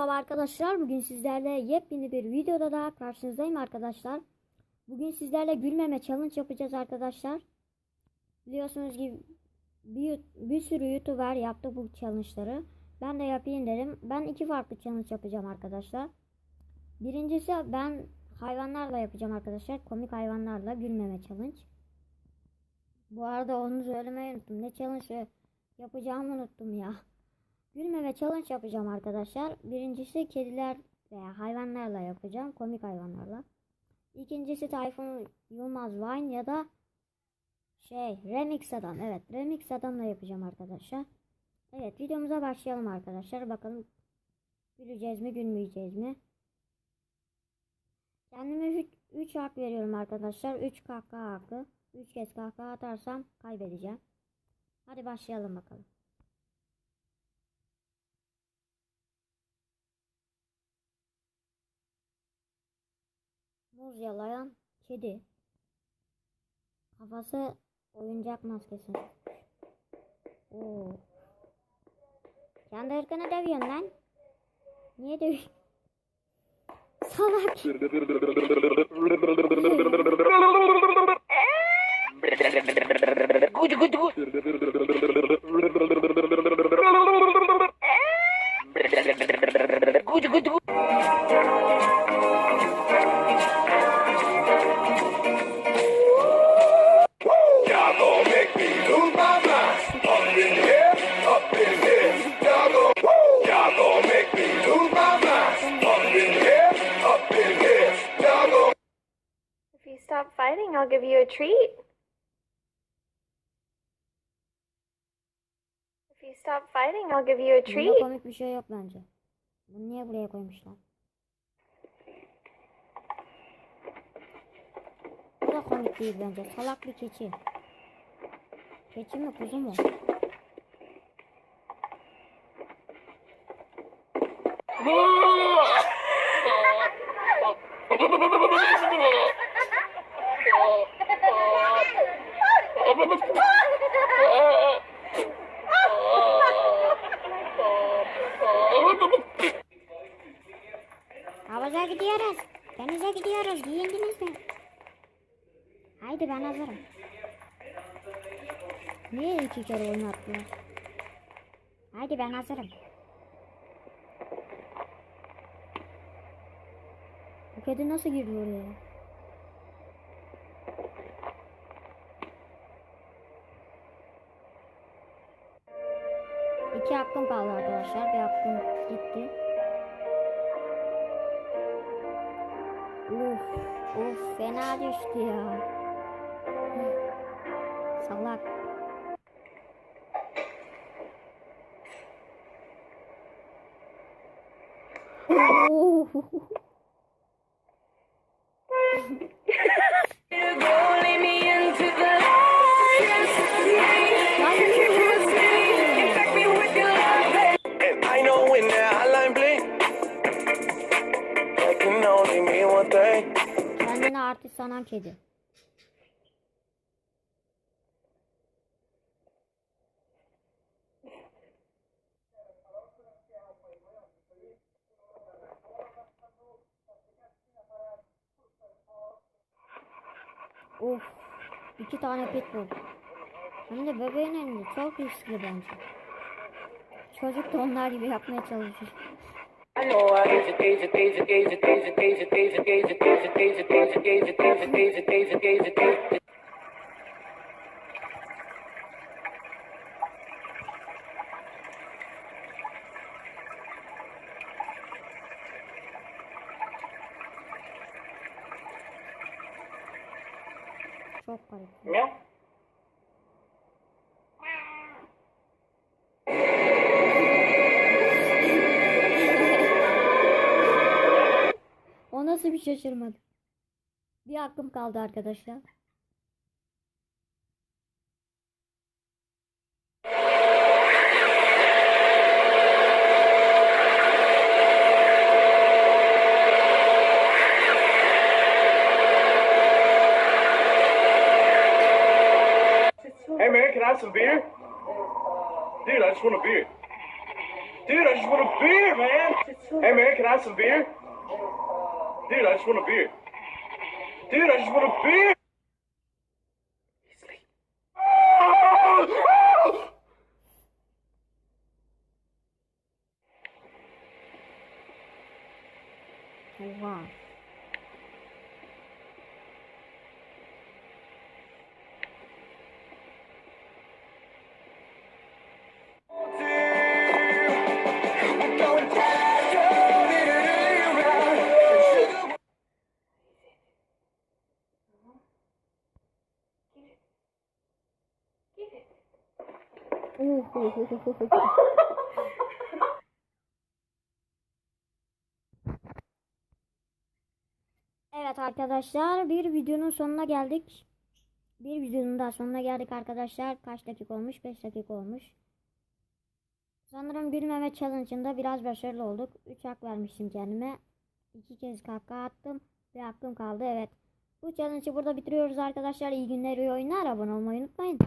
arkadaşlar. Bugün sizlerle yepyeni bir videoda daha karşınızdayım arkadaşlar. Bugün sizlerle gülmeme challenge yapacağız arkadaşlar. Biliyorsunuz gibi bir, bir sürü YouTuber yaptı bu challenge'ları. Ben de yapayım dedim. Ben iki farklı challenge yapacağım arkadaşlar. Birincisi ben hayvanlarla yapacağım arkadaşlar. Komik hayvanlarla gülmeme challenge. Bu arada onu söylemeyi unuttum. Ne challenge yapacağımı unuttum ya. Gülmeme challenge yapacağım arkadaşlar. Birincisi kediler veya hayvanlarla yapacağım. Komik hayvanlarla. İkincisi Tayfun Yılmaz Vine ya da şey Remix Adam. Evet Remix Adam'la yapacağım arkadaşlar. Evet videomuza başlayalım arkadaşlar. Bakalım güleceğiz mi gülmeyeceğiz mi? Kendime 3 hak veriyorum arkadaşlar. 3 kahkaha hakkı. 3 kez kahkaha atarsam kaybedeceğim. Hadi başlayalım bakalım. Muz yalayan kedi. Kafası oyuncak maskesi. Oo. Kendi ırkını dövüyorsun lan. Niye dövüyorsun? Salak. Good, good, good. Stop fighting, I'll give you a treat. If you stop fighting, I'll give you a Bunda treat. komik bir şey yok bence. Bunu niye buraya koymuşlar? Bu da komik değil bence. Salak bir keçi. Keçi mi kuzu mu? Havuza gidiyoruz. Denize gidiyoruz. Giyindiniz mi? Haydi ben hazırım. Niye iki kere oynattılar? Haydi ben hazırım. Bu kedi nasıl girdi oraya? Uf fena düştü ya. Salak. Oo. Sanan kedi. Of. iki tane pitbull. Hem de bebeğin elinde çok riskli bence. Çocuk da onlar gibi yapmaya çalışıyor. Çok garip. Meow. O nasıl bir hakkım kaldı arkadaşlar. Hey man, can I some beer? Dude, I just want a beer. Dude, I just want a beer, man. Hey, man, can I have some beer? Dude, I just want a beer. Dude, I just want a beer. Oha. Evet arkadaşlar bir videonun sonuna geldik. Bir videonun daha sonuna geldik arkadaşlar. Kaç dakika olmuş? 5 dakika olmuş. Sanırım gülmeme challenge'ında biraz başarılı olduk. 3 hak vermiştim kendime. 2 kez kahkaha attım. Bir hakkım kaldı evet. Bu challenge'ı burada bitiriyoruz arkadaşlar. İyi günler, iyi oyunlar. Abone olmayı unutmayın.